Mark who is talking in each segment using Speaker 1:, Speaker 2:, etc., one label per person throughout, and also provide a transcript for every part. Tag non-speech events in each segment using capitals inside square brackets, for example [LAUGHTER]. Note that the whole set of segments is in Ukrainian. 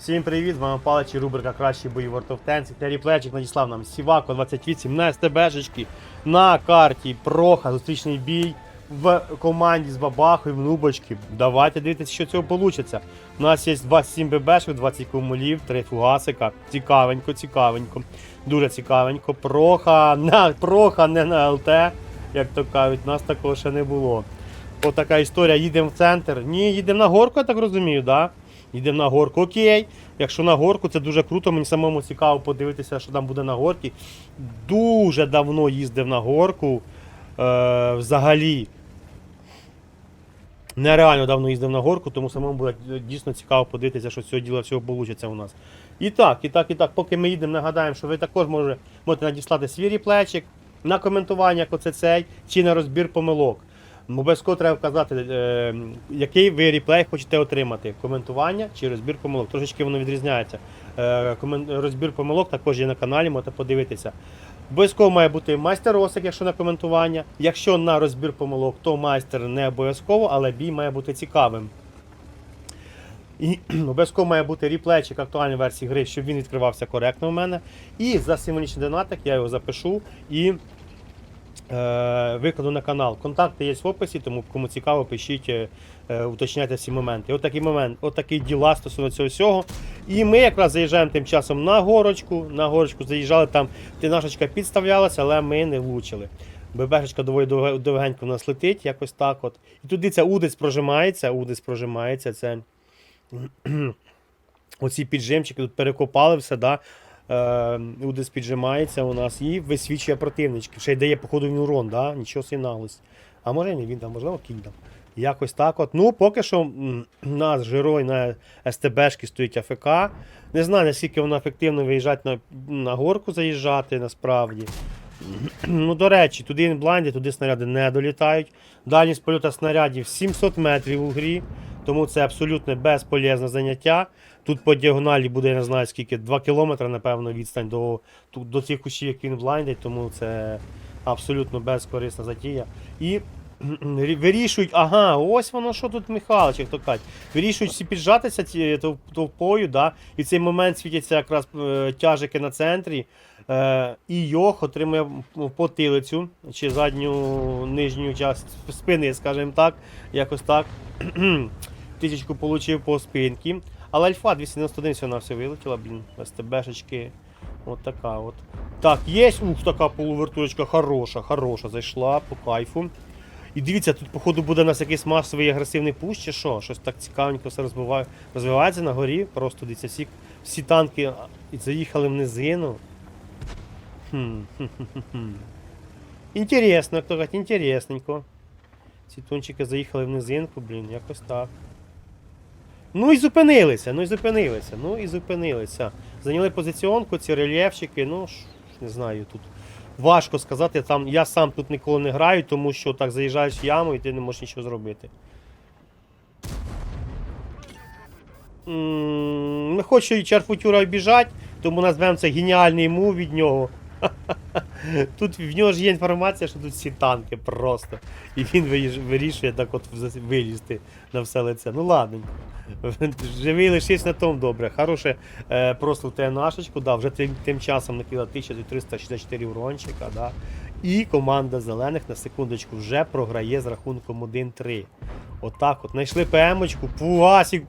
Speaker 1: Всім привіт, з вами Палич і рубрика Кращі бої World of Tanks. Террі Плечик надіслав нам Сівако 28 на СТБшечки на карті Проха, зустрічний бій в команді з Бабахою, в Нубочки. Давайте дивитися, що цього вийде. У нас є 27 ББшок, 20 кумулів, 3 фугасика. Цікавенько, цікавенько. Дуже цікавенько. Проха, на, проха не на ЛТ, як то кажуть, нас такого ще не було. Отака історія, їдемо в центр. Ні, їдемо на горку, я так розумію, так? Да? Їдемо на горку, окей. Якщо на горку, це дуже круто, мені самому цікаво подивитися, що там буде на горці. Дуже давно їздив на горку. Е, взагалі. Нереально давно їздив на горку, тому самому буде дійсно цікаво подивитися, що з цього діла всього вийде у нас. І так, і так, і так, поки ми їдемо, нагадаємо, що ви також можете надіслати свій ріплечик на коментування, як оце цей, чи на розбір помилок. Обов'язково треба вказати, е, який ви реплей хочете отримати. Коментування чи розбір помилок. Трошечки воно відрізняється. Е. Розбір помилок також є на каналі, можете подивитися. Обов'язково має бути майстер Осик, якщо на коментування. Якщо на розбір помилок, то майстер не обов'язково, але бій має бути цікавим. І [CLEARS THROAT] обов'язково має бути ріплейчик актуальної версії гри, щоб він відкривався коректно у мене. І за символічний донатик я його запишу і викладу на канал. Контакти є в описі, тому кому цікаво, пишіть, е, е, уточняйте всі моменти. От такий момент, от такі діла стосовно цього всього. І ми якраз заїжджаємо тим часом на горочку. На горочку заїжджали, там тинашечка підставлялася, але ми не влучили. ББшечка доволі довгенько в нас летить, якось так от. І туди ця удець прожимається, удець прожимається. Це [CLEARS THROAT] оці піджимчики тут перекопали все, да? Е, удець піджимається у нас і висвічує противнички. Ще й дає, походу, він урон, да? нічого собі наглость. А може не він там, можливо, кінь там. Якось так от. Ну, поки що у нас герой на СТБшки стоїть АФК. Не знаю, наскільки воно ефективно виїжджати на, на горку заїжджати насправді. Ну, до речі, туди інблайнди, туди снаряди не долітають. Дальність польоту снарядів 700 метрів у грі, тому це абсолютно безполезне заняття. Тут по діагоналі буде, я не знаю скільки, 2 кілометри, напевно, відстань до, тут, до цих кущів, які він блайндить, тому це абсолютно безкорисна затія. І [CLEARS THROAT] вирішують, ага, ось воно що тут Михайлович, як то кажуть. Вирішують всі піджатися ці, тов- товпою, да, і в цей момент світяться якраз е, тяжики на центрі. Е, і Йох отримує потилицю чи задню нижню частину спини, скажімо так, якось так. [CLEARS THROAT] Тисячку получив по спинці. Але альфа 291 всього на все вилетіла, блін, СТБшечки. От така от. Так, є, ух, така полувертулечка хороша, хороша, зайшла по кайфу. І дивіться, тут, походу, буде у нас якийсь масовий агресивний пуш, чи що? Щось так цікавенько все розбиває. розвивається на горі. Просто дивіться, всі, всі танки заїхали в низину. Хм, хм-хм-хм-хм. Інтересно, як то кажуть, інтересненько. Ці тунчики заїхали в низинку, блін, якось так. Ну і зупинилися, ну і зупинилися, ну і зупинилися. Зайняли позиціонку, ці рельєфчики, ну не знаю, тут важко сказати. Там, я сам тут ніколи не граю, тому що так заїжджаєш в яму і ти не можеш нічого зробити. М, Не хочу і Чарфутюра обіжати, тому назвемо це геніальний мув від нього. [LAUGHS] Тут в нього ж є інформація, що тут всі танки просто. І він вирішує так от вилізти на все лице. Ну ладно. [LAUGHS] Живий лишився на тому добре. Хороше е, просто ТНАшечку, да, вже тим, тим часом накидала 1364 урончика. Да. І команда зелених на секундочку вже програє з рахунком 1-3. Отак от. Знайшли ПМочку,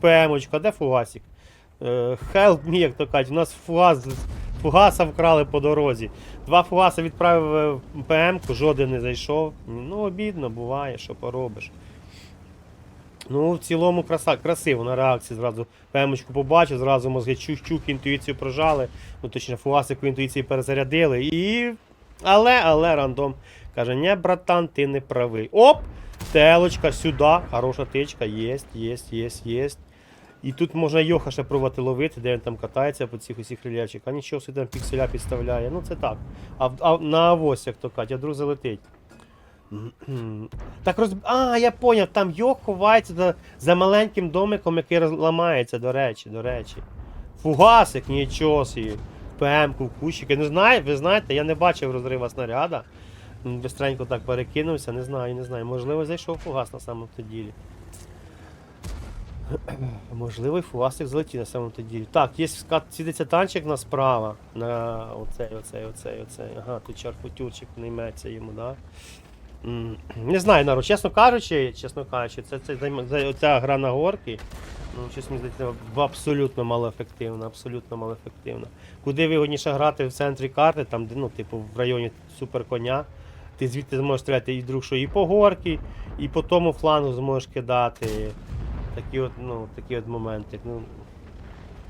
Speaker 1: ПМочку. А де фугасик? Е, Help me, як то кажуть, у нас фугас, фугаса вкрали по дорозі. Два фугаса відправив е, в ПМ-ку, жоден не зайшов. Ну, обідно, буває, що поробиш. Ну, в цілому краса, красиво на реакції зразу ПМ-очку побачив, зразу мозги чух-чух, інтуїцію прожали. Ну, точніше, фугасику інтуїції перезарядили. І. Але, але рандом каже, ні, братан, ти не правий. Оп! Телочка сюди, хороша тичка, єсть, єсть, єсть, єсть. І тут можна Йоха ще пробувати ловити, де він там катається по цих усіх рельєфчиках. А нічого собі там пікселя підставляє. Ну це так. А, а на авось, як то кажуть, а друг залетить. Так роз... А, я поняв, там Йох ховається за, за маленьким домиком, який роз- ламається, до речі, до речі. Фугасик, нічого собі. ПМ-ку, кущики. Не знаю, ви знаєте, я не бачив розрива снаряда. Бистренько так перекинувся, не знаю, не знаю. Можливо, зайшов фугас на самому ділі. [CLEARS THROAT] Можливо, і фуастик злетів на самому тоді. Так, є світиться танчик на справа. На оцей, оцей, оцей, оцей. Ага, тут чарфутюрчик не йметься йому, да? Не знаю, народ, чесно кажучи, чесно кажучи, це, це, за- оця гра на горки, ну, щось мені здається, абсолютно малоефективна, абсолютно малоефективна. Куди вигодніше грати в центрі карти, там, де, ну, типу, в районі суперконя, ти звідти зможеш стріляти і друг, що і по горки, і по тому флангу зможеш кидати. Такі от, ну, такі от моменти. Ну,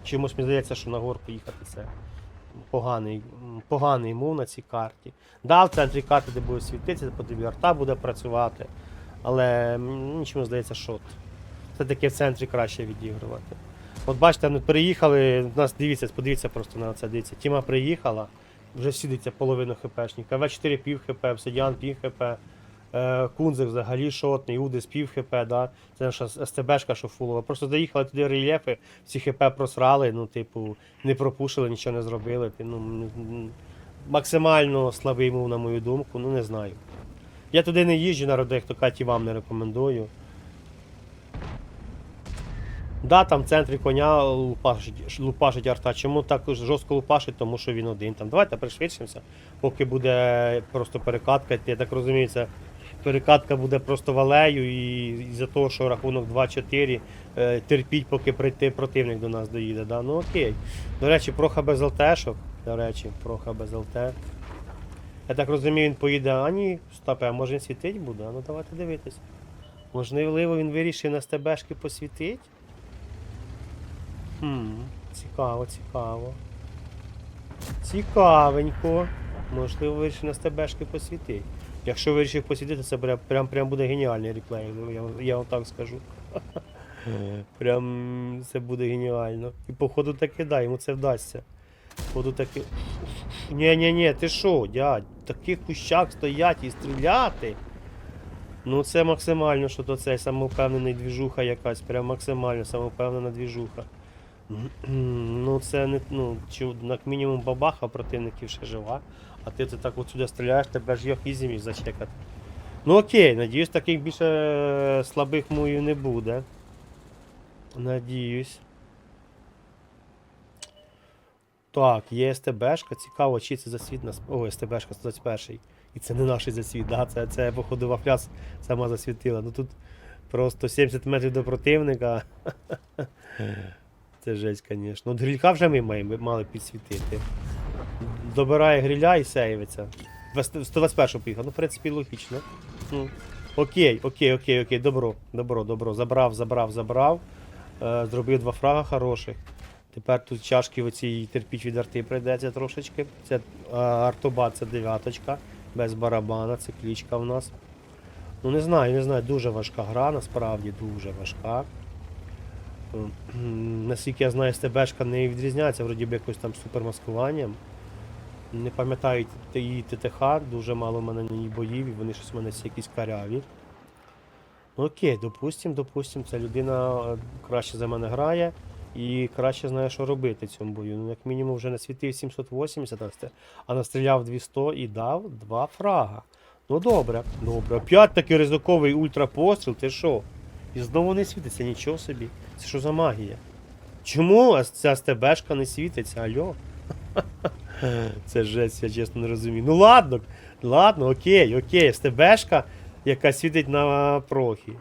Speaker 1: чомусь мені здається, що на горку їхати це поганий, поганий мов на цій карті. Да, в центрі карти, де буде світитися, по тобі арта буде працювати. Але мені чомусь здається, що все-таки в центрі краще відігрувати. От бачите, ми приїхали, у нас дивіться, подивіться просто на це. Дивіться. Тіма приїхала, вже сидиться половину хпшника. В4 пів хп, Обсидіан пів хп. Е, Кунзик взагалі шотний, Удис пів хп, да? це наша СТБшка, що фулова. Просто доїхали туди рельєфи, всі хп просрали, ну, типу, не пропушили, нічого не зробили. Ну, максимально слабий мов, на мою думку, ну не знаю. Я туди не їжджу, народу, як то Каті вам не рекомендую. Да, там в центрі коня лупашить, лупашить арта. Чому так жорстко лупашить? Тому що він один. Там давайте пришвидшимося, поки буде просто перекатка. Я так розумію, це перекатка буде просто валею і, за того, що рахунок 2-4, е, терпіть, поки прийти противник до нас доїде. Да? Ну окей. До речі, проха без ЛТшок. До речі, проха без ЛТ. Я так розумію, він поїде, а ні, стопе, а може він світить буде? Ну давайте дивитись. Можливо, він вирішив на стебешки посвітить? Хм, цікаво, цікаво. Цікавенько. Можливо, вирішив на стебешки посвітить. Якщо вирішив посвітити, це прям, прям, прям буде геніальний реплей, ну, я, я вам так скажу. Прям це буде геніально. І походу таки да, йому це вдасться. Походу таки. ні ні ні ти що, дядь, в таких кущах стоять і стріляти. Ну це максимально, що то це самовпевнений двіжуха якась, прям максимально самовпевнена двіжуха. Ну це не ну, чи, як мінімум бабаха противників ще жива, а ти, ти так от сюди стріляєш, тебе ж ізі міг зачекати. Ну окей, надіюсь, таких більше е, слабих муїв не буде. Надіюсь. Так, є СТБшка, цікаво, чи це засвіт нас. О, СТБшка 121. І це не наш засвіт, да? це, це походу вафляс сама засвітила. Ну тут просто 70 метрів до противника. [LAUGHS] Це жесть, звісно. От грілька вже ми мали підсвітити. Добирає гриля і сейвиться. 121 поїхав. Ну, в принципі, логічно. Ну, окей, окей, окей, окей, добро, добро, добро. Забрав, забрав, забрав. Е, зробив два фрага хороших. Тепер тут чашки оці терпіть від арти прийдеться трошечки. Це е, артобат, це дев'яточка, без барабана, це клічка в нас. Ну не знаю, не знаю, дуже важка гра, насправді дуже важка. Наскільки я знаю, СТБшка не відрізняється вроді би якось там супермаскуванням. Не пам'ятаю її ТТХ, дуже мало в мене на ній боїв, і вони щось в мене всі якісь каряві. Ну окей, допустим, допустим, ця людина е, краще за мене грає і краще знає, що робити в цьому бою. Ну, як мінімум, вже насвітив 780, а настріляв 200 і дав два фрага. Ну добре, добре. Опять такий ризиковий ультрапостріл, ти що? І знову не світиться, нічого собі. Це що за магія? Чому ця СТБшка не світиться? Алло? [LAUGHS] Це жесть, я чесно не розумію. Ну ладно, ладно, окей, окей, СТБшка, яка світить на прохі.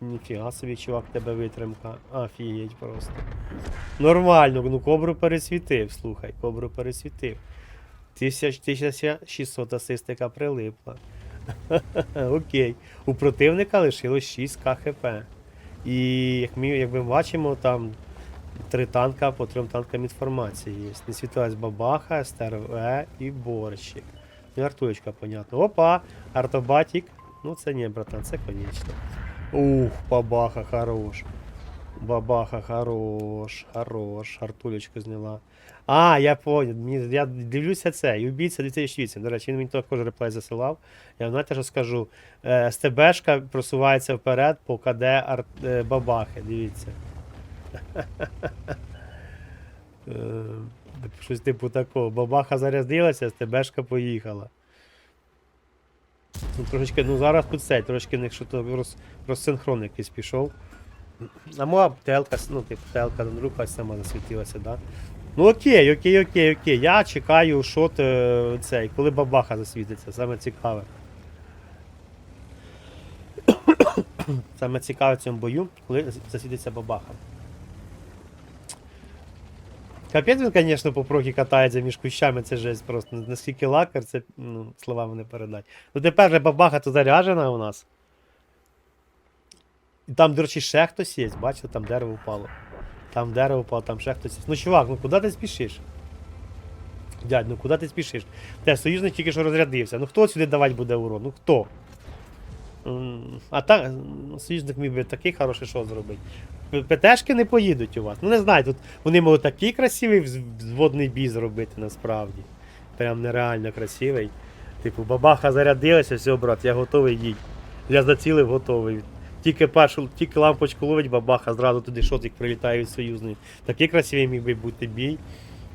Speaker 1: Ніфіга собі, чувак, тебе витримка. Офігеть просто. Нормально, ну кобру пересвітив, слухай, кобру пересвітив. 1600 асистика прилипла. [LAUGHS] Окей. У противника лишилось 6 КХП. І як ми, як ми бачимо, там три танка по трьом танкам інформації є. Не світилась бабаха, СТРВ і борщик. Ну, артуєчка, понятно. Опа! Артобатік. Ну це ні, братан, це конечно. Ух, бабаха, хорош. Бабаха, хорош, хорош. Артулечку зняла. А, я понял. Я дивлюся це. І убійця 2008. До речі, він мені також реплей засилав. Я вам що скажу. Е, СТБшка просувається вперед по КД ар... е, бабахи. Дивіться. Е, Щось типу такого. Бабаха зарядилася, СТБшка поїхала. Ну, трошечки, ну зараз тут цей, трошки них що то роз, розсинхрон якийсь пішов. А моя ТЛК, ну, типу, ТЛК рука сама засвітилася, да? Ну окей, окей, окей, окей. Я чекаю шот е, цей, коли бабаха засвітиться, саме цікаве. [COUGHS] Саме цікаве в цьому бою, коли засвітиться бабаха. Капець він, звісно, по прогі катається між кущами, це жесть просто. Наскільки лакар, це ну, словами не передать. Ну тепер же бабаха тут заряджена у нас. І там, до речі, ще хтось є, бачите, там дерево впало. Там дерево впало, там ще хтось є. Ну, чувак, ну куди ти спішиш? Дядь, ну куди ти спішиш? Те, союзник тільки що розрядився. Ну хто сюди давати буде урон? Ну хто? А так, союзник міг би такий хороший що зробити. ПТшки не поїдуть у вас. Ну не знаю, тут вони можуть такий красивий взводний бій зробити насправді. Прям нереально красивий. Типу, бабаха зарядилася, все, брат, я готовий їдь. Я зацілив, готовий. Тільки першу, тільки лампочку ловить бабаха, зразу туди шотик прилітає від союзної. Такий красивий міг би бути бій.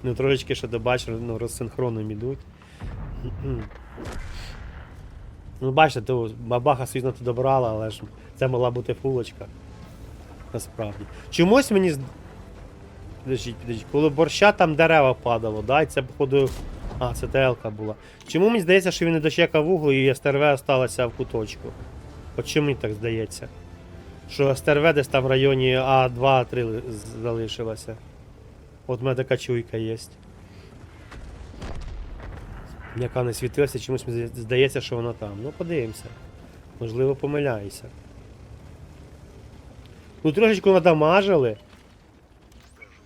Speaker 1: Ну трошечки ще добачив, ну, розсинхроном ідуть. Ну, бачите, то бабаха союзна то добрала, але ж це могла бути фулочка. Насправді. Чомусь мені. Підождіть, підождіть. Коли борща там дерева падало, да? І це, походу. А, це ТЛК була. Чому мені здається, що він не дочекав углу і СТРВ осталося в куточку? От чому мені так здається? Що СТРВ десь там в районі А2-3 залишилося. От в мене така чуйка є. Яка не світилася, чомусь мені здається, що вона там. Ну, подивимося. Можливо, помиляюся. Ну, трошечку надамажили.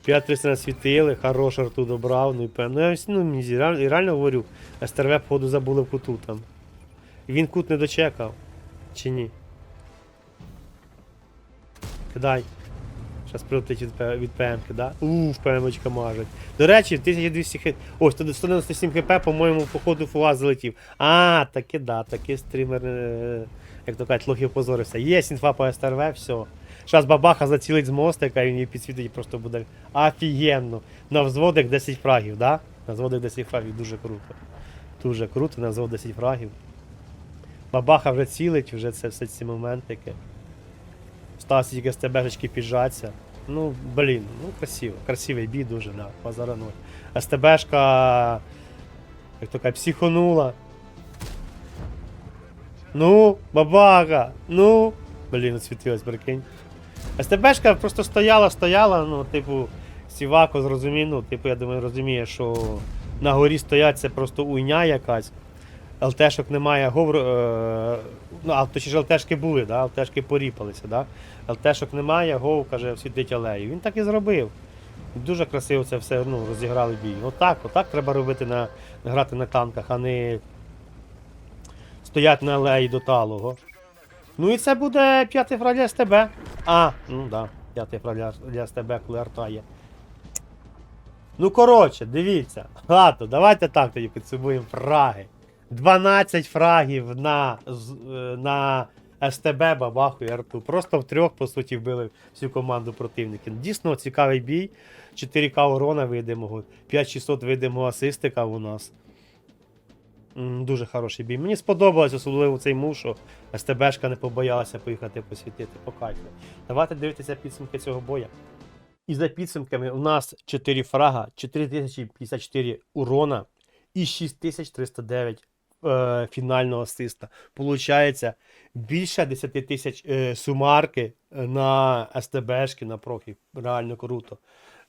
Speaker 1: 5 300 насвітили, хорош арту добрав, ну і певно. Ну, я ну, реально, говорю, СТРВ, походу, забули в куту там. Він кут не дочекав. Чи ні? Кидай. Зараз прилетить від, П- від ПМки, да? Уф, ПМочка мажить. До речі, 1200 хп. Ось, 197 хп, по-моєму, походу фуаз залетів. А, таки да, таки стрімер, е, як то кажуть, лохи позорився. Є інфа по СТРВ, все. Зараз бабаха зацілить з мостика, і він її підсвітить просто буде офігенно. На взводик 10 фрагів, да? На взводик 10 фрагів дуже круто. Дуже круто, на взвод 10 фрагів. Бабаха вже цілить, вже це все ці моментики. Сталося тільки з ТБшечки піджаться. Ну, блін, ну красиво. Красивий бій дуже, да, позараной. СТБшка, як кажуть, психонула. Ну, бабаха, ну. Блін, освітилась, прикинь. СТБшка просто стояла, стояла, ну, типу, Сівако зрозумів, ну, типу, я думаю, розуміє, що на горі стоять це просто уйня якась. ЛТшок немає, говор... е... ну, а точніше ЛТшки були, да? ЛТшки поріпалися, да? ЛТшок немає, Гов каже, світить алею. Він так і зробив. Дуже красиво це все ну, розіграли бій. Отак, отак треба робити на грати на танках, а не стоять на алеї до талого. Ну і це буде п'ятий фраг для СТБ. А, ну да, п'ятий фраг для, для СТБ, коли арта є. Ну коротше, дивіться. Гато, давайте так тоді підсумуємо фраги. 12 фрагів на, е, на СТБ, Бабаху і Арту. Просто в трьох, по суті, вбили всю команду противників. Дійсно цікавий бій. 4К урона видимого, 5600 видимого асистика у нас. Дуже хороший бій. Мені сподобалось, особливо цей мув, що СТБшка не побоялася поїхати посвітити по кайфу. Давайте дивитися підсумки цього боя. І за підсумками у нас 4 фрага, 4054 урона і 6309 е, фінального асиста. Получається більше 10 тисяч е, сумарки е, на СТБшки, на профі. Реально круто.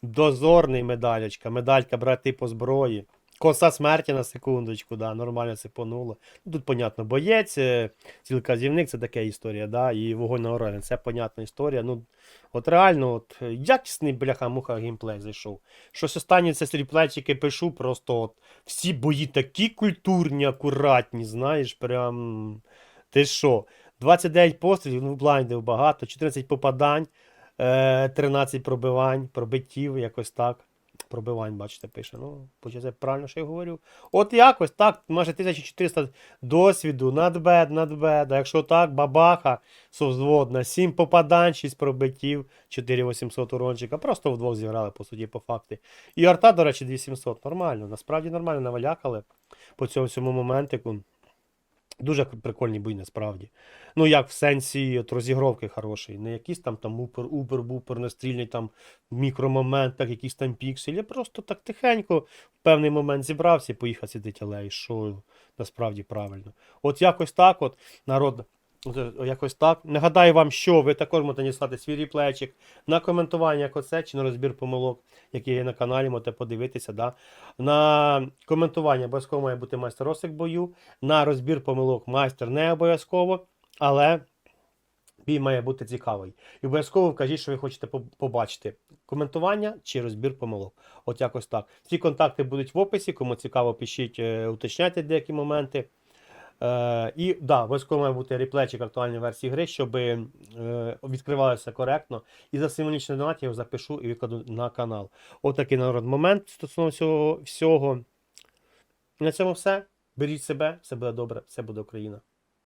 Speaker 1: Дозорний медалечка, медалька брати по зброї. Коса смерті на секундочку, да, нормально сипонуло. Ну, Тут, понятно, боєць, е, цілказівник це така історія, да, і вогонь на орелі, це понятна історія. Ну, от реально, от, е, якісний бляха-муха геймплей зайшов. Щось останнє це стріплечики пишу, просто от, всі бої такі культурні, акуратні, знаєш, прям. Ти що? 29 пострілів, ну блайндів багато, 14 попадань, е, 13 пробивань, пробиттів, якось так. Пробивань, бачите, пише. Ну, получається, правильно, що я говорю. От якось так, майже 1400 досвіду, надбед, надбед. А якщо так, бабаха, совзводна, 7 попадань, 6 пробиттів, 4800 урончика. Просто вдвох зіграли, по суті, по факти. І арта, до речі, 2700. Нормально, насправді нормально навалякали по цьому всьому моментику. Дуже прикольний бій насправді. Ну, як в сенсі от, розігровки хороший. Не якийсь там там упер, упер, бупер, настрільний там мікромомент, мікромоментах, якісь там пікселі. Я Просто так тихенько в певний момент зібрався і поїхав сидіти алеї, що насправді правильно. От якось так, от народ. Е, Якось так. Нагадаю вам, що ви також можете надіслати свій ріплейчик на коментування, як оце, чи на розбір помилок, які є на каналі, можете подивитися. Да? На коментування обов'язково має бути майстер Росик бою. На розбір помилок майстер не обов'язково, але бій має бути цікавий. І обов'язково вкажіть, що ви хочете побачити. Коментування чи розбір помилок. От якось так. Всі контакти будуть в описі. Кому цікаво, пишіть, е, уточняйте деякі моменти. Е, і да, обов'язково має бути реплечик актуальної версії гри, щоб е, відкривалося коректно. І за символічний донат я його запишу і викладу на канал. Отакий народ момент стосовно всього. всього. На цьому все. Беріть себе, все буде добре, все буде Україна.